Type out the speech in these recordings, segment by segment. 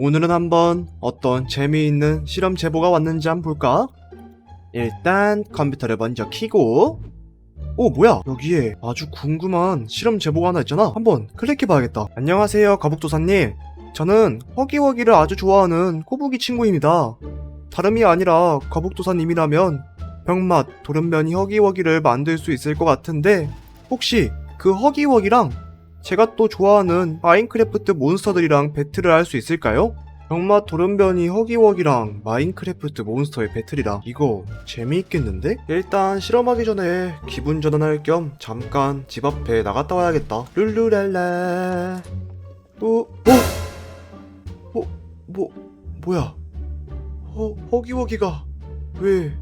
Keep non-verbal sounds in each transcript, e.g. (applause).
오늘은 한번 어떤 재미있는 실험 제보가 왔는지 한번 볼까? 일단 컴퓨터를 먼저 켜고. 오 뭐야? 여기에 아주 궁금한 실험 제보가 하나 있잖아. 한번 클릭해봐야겠다. 안녕하세요 거북도사님. 저는 허기허기를 아주 좋아하는 꼬부기 친구입니다. 다름이 아니라 거북도사님이라면 병맛 돌연변이 허기허기를 만들 수 있을 것 같은데 혹시 그 허기허기랑 제가 또 좋아하는 마인크래프트 몬스터들이랑 배틀을 할 수 있을까요? 병맛 돌연변이 허기워기랑 마인크래프트 몬스터의 배틀이라 이거 재미있겠는데? 일단 실험하기 전에 기분 전환할 겸 잠깐 집 앞에 나갔다 와야겠다 룰루랄라 또 어? 어? 뭐 뭐야 허, 허기워기가 왜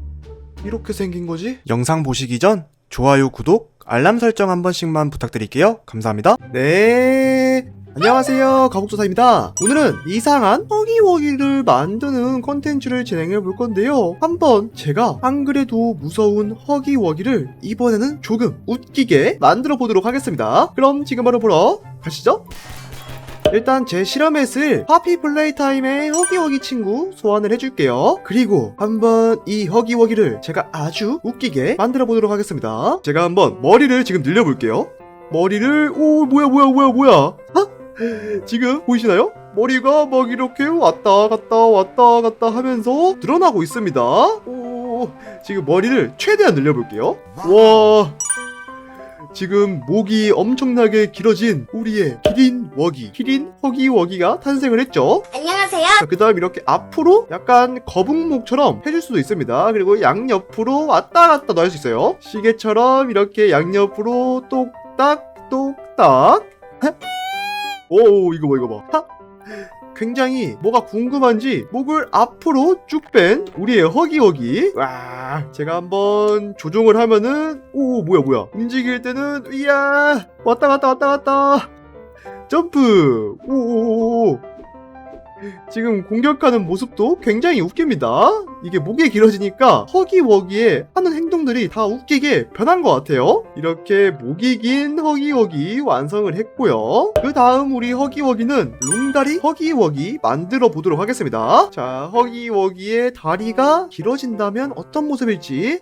이렇게 생긴 거지? 영상 보시기 전 좋아요 구독 알람 설정 한 번씩만 부탁드릴게요. 감사합니다. 네. 안녕하세요. 가복조사입니다. 오늘은 이상한 허기워기를 만드는 컨텐츠를 진행해 볼 건데요. 한번 제가 안 그래도 무서운 허기워기를 이번에는 조금 웃기게 만들어 보도록 하겠습니다. 그럼 지금 바로 보러 가시죠 일단 제 실험에 쓸 하피 플레이 타임의 허기워기 친구 소환을 해줄게요. 그리고 한번 이 허기워기를 제가 아주 웃기게 만들어 보도록 하겠습니다. 제가 한번 머리를 지금 늘려볼게요. 머리를 오 뭐야 뭐야 뭐야 뭐야? 아? 지금 보이시나요? 머리가 막 이렇게 왔다 갔다 왔다 갔다 하면서 늘어나고 있습니다. 오 지금 머리를 최대한 늘려볼게요. 와 지금 목이 엄청나게 길어진 우리의 기린 워기, 기린 허기 워기가 탄생을 했죠. 안녕하세요. 그 다음 이렇게 앞으로 약간 거북목처럼 해줄 수도 있습니다. 그리고 양옆으로 왔다 갔다도 할수 있어요. 시계처럼 이렇게 양옆으로 똑딱 똑딱. 오 이거 봐 이거 봐. 하. 굉장히 뭐가 궁금한지 목을 앞으로 쭉 뺀 우리의 허기허기 와 제가 한번 조종을 하면은 오 뭐야 뭐야 움직일 때는 이야 왔다 갔다 왔다 갔다 점프 오오오 지금 공격하는 모습도 굉장히 웃깁니다. 이게 목이 길어지니까 허기워기에 하는 행동들이 다 웃기게 변한 것 같아요. 이렇게 목이 긴 허기워기 완성을 했고요. 그 다음 우리 허기워기는 롱다리 허기워기 만들어 보도록 하겠습니다. 자, 허기워기의 다리가 길어진다면 어떤 모습일지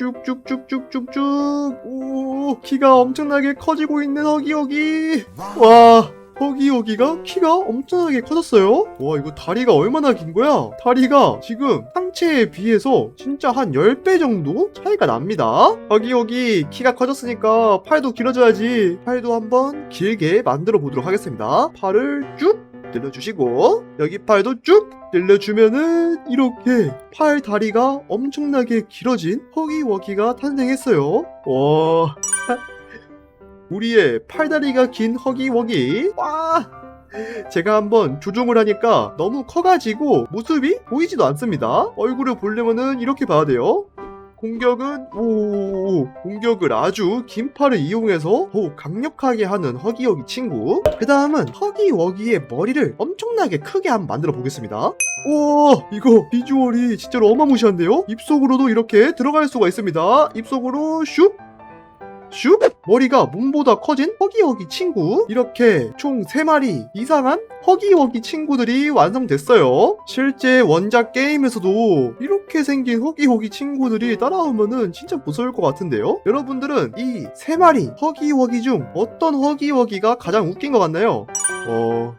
쭉쭉쭉쭉쭉쭉. 오 키가 엄청나게 커지고 있는 허기허기. 와. 허기허기가 키가 엄청나게 커졌어요? 와 이거 다리가 얼마나 긴 거야? 다리가 지금 상체에 비해서 진짜 한 10배 정도 차이가 납니다. 허기허기 키가 커졌으니까 팔도 길어져야지. 팔도 한번 길게 만들어 보도록 하겠습니다. 팔을 쭉 늘려주시고 여기 팔도 쭉 늘려주면은 이렇게 팔 다리가 엄청나게 길어진 허기워기가 탄생했어요. 와 (laughs) 우리의 팔다리가 긴 허기워기 와 제가 한번 조종을 하니까 너무 커가지고 모습이 보이지도 않습니다. 얼굴을 보려면은 이렇게 봐야 돼요. 공격은 오 공격을 아주 긴 팔을 이용해서 더욱 강력하게 하는 허기워기 친구. 그 다음은 허기워기의 머리를 엄청나게 크게 한번 만들어 보겠습니다. 오 이거 비주얼이 진짜로 어마무시한데요? 입속으로도 이렇게 들어갈 수가 있습니다. 입속으로 슉 슉! 머리가 몸보다 커진 허기허기 친구? 이렇게 총 3마리 이상한 허기허기 친구들이 완성됐어요. 실제 원작 게임에서도 이렇게 생긴 허기허기 친구들이 따라오면은 진짜 무서울 것 같은데요? 여러분들은 이 3마리 허기허기 중 어떤 허기허기가 가장 웃긴 것 같나요? 어...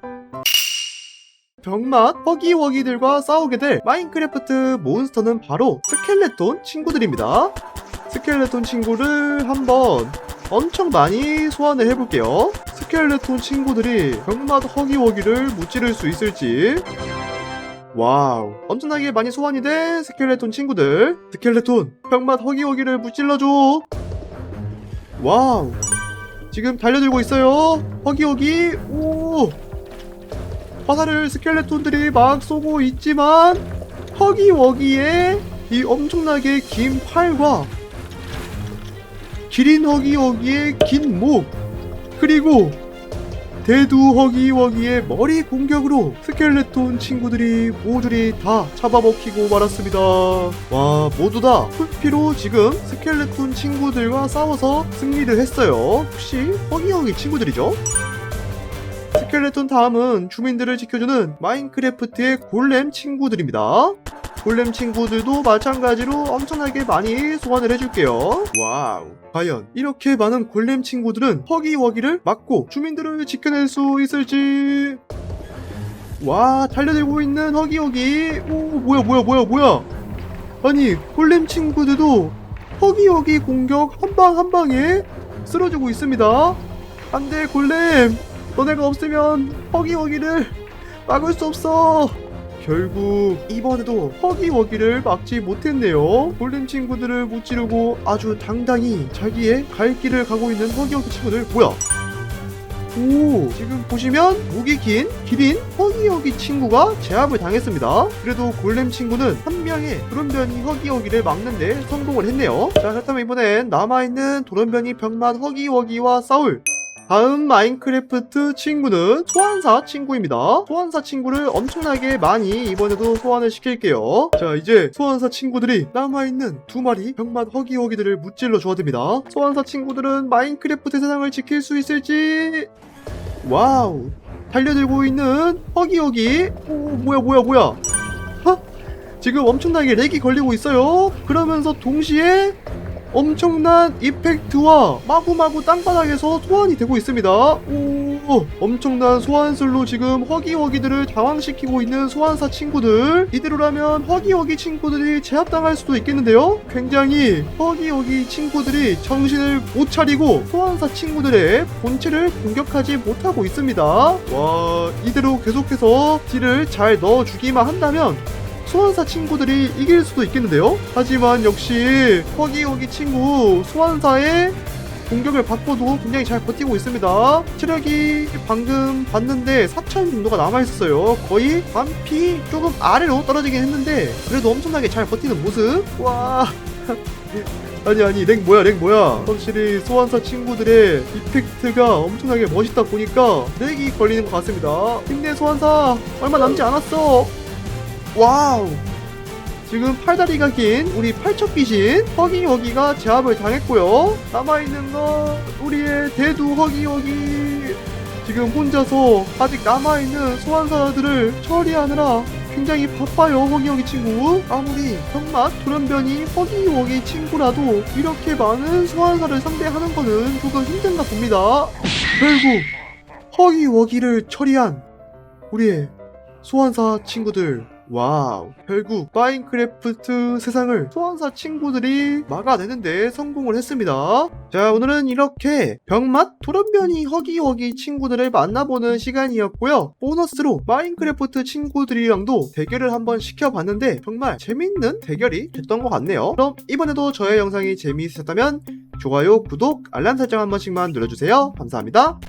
병맛 허기워기들과 싸우게 될 마인크래프트 몬스터는 바로 스켈레톤 친구들입니다. 스켈레톤 친구를 한번 엄청 많이 소환을 해볼게요. 스켈레톤 친구들이 병맛 허기워기를 무찌를 수 있을지. 와우. 엄청나게 많이 소환이 된 스켈레톤 친구들. 스켈레톤, 병맛 허기워기를 무찔러줘. 와우. 지금 달려들고 있어요. 허기워기. 오. 화살을 스켈레톤들이 막 쏘고 있지만 허기워기의 이 엄청나게 긴 팔과 기린 허기워기의 긴 목 그리고 대두 허기워기의 머리 공격으로 스켈레톤 친구들이 모조리 다 잡아먹히고 말았습니다. 와 모두 다 풀피로 지금 스켈레톤 친구들과 싸워서 승리를 했어요. 혹시 허기워기 친구들이죠? 스켈레톤 다음은 주민들을 지켜주는 마인크래프트의 골렘 친구들입니다. 골렘 친구들도 마찬가지로 엄청나게 많이 소환을 해줄게요. 와우. 과연 이렇게 많은 골렘 친구들은 허기워기를 막고 주민들을 지켜낼 수 있을지. 와, 달려들고 있는 허기워기. 오, 뭐야, 뭐야, 뭐야, 뭐야. 아니, 골렘 친구들도 허기허기 공격 한 방 한 방에 쓰러지고 있습니다. 안돼 골렘, 너네가 없으면 허기허기를 막을 수 없어. 결국 이번에도 허기허기를 막지 못했네요. 골렘 친구들을 무찌르고 아주 당당히 자기의 갈 길을 가고 있는 허기허기 친구들 뭐야? 오, 지금 보시면 목이 긴 기린 허기허기 친구가 제압을 당했습니다. 그래도 골렘 친구는 한 명의 도련변이 허기허기를 막는데 성공을 했네요. 자, 그렇다면 이번엔 남아있는 도련변이 병맛 허기허기와 싸울 다음 마인크래프트 친구는 소환사 친구입니다. 소환사 친구를 엄청나게 많이 이번에도 소환을 시킬게요. 자, 이제 소환사 친구들이 남아있는 두 마리 병맛 허기허기들을 무찔러 줘야 됩니다. 소환사 친구들은 마인크래프트 세상을 지킬 수 있을지 와우 달려들고 있는 허기허기 오 뭐야 뭐야 뭐야 하? 지금 엄청나게 렉이 걸리고 있어요 그러면서 동시에 엄청난 이펙트와 마구마구 땅바닥에서 소환이 되고 있습니다. 오 엄청난 소환술로 지금 허기허기들을 당황시키고 있는 소환사 친구들. 이대로라면 허기허기 친구들이 제압당할 수도 있겠는데요? 굉장히 허기허기 친구들이 정신을 못 차리고 소환사 친구들의 본체를 공격하지 못하고 있습니다. 와 이대로 계속해서 딜을 잘 넣어주기만 한다면 소환사 친구들이 이길 수도 있겠는데요? 하지만 역시 허기허기 친구 소환사의 공격을 받고도 굉장히 잘 버티고 있습니다. 체력이 방금 봤는데 4천 정도가 남아있었어요. 거의 반피 조금 아래로 떨어지긴 했는데 그래도 엄청나게 잘 버티는 모습. 와. (laughs) 아니 아니 랭 뭐야 랭 뭐야 확실히 소환사 친구들의 이펙트가 엄청나게 멋있다 보니까 렉이 걸리는 것 같습니다 힘내 소환사 얼마 남지 않았어 와우. 지금 팔다리가 긴 우리 팔척 귀신 허기허기가 제압을 당했고요. 남아있는 건 우리의 대두 허기허기. 지금 혼자서 아직 남아있는 소환사들을 처리하느라 굉장히 바빠요 허기허기 친구. 아무리 병맛 돌연변이 허기허기 친구라도 이렇게 많은 소환사를 상대하는 거는 조금 힘든가 봅니다. 결국 허기허기를 처리한 우리의 소환사 친구들 와우. 결국 마인크래프트 세상을 소환사 친구들이 막아내는데 성공을 했습니다. 자 오늘은 이렇게 병맛 도련변이 허기허기 친구들을 만나보는 시간이었고요. 보너스로 마인크래프트 친구들이랑도 대결을 한번 시켜봤는데 정말 재밌는 대결이 됐던 것 같네요. 그럼 이번에도 저의 영상이 재미있으셨다면 좋아요 구독 알람 설정 한 번씩만 눌러주세요. 감사합니다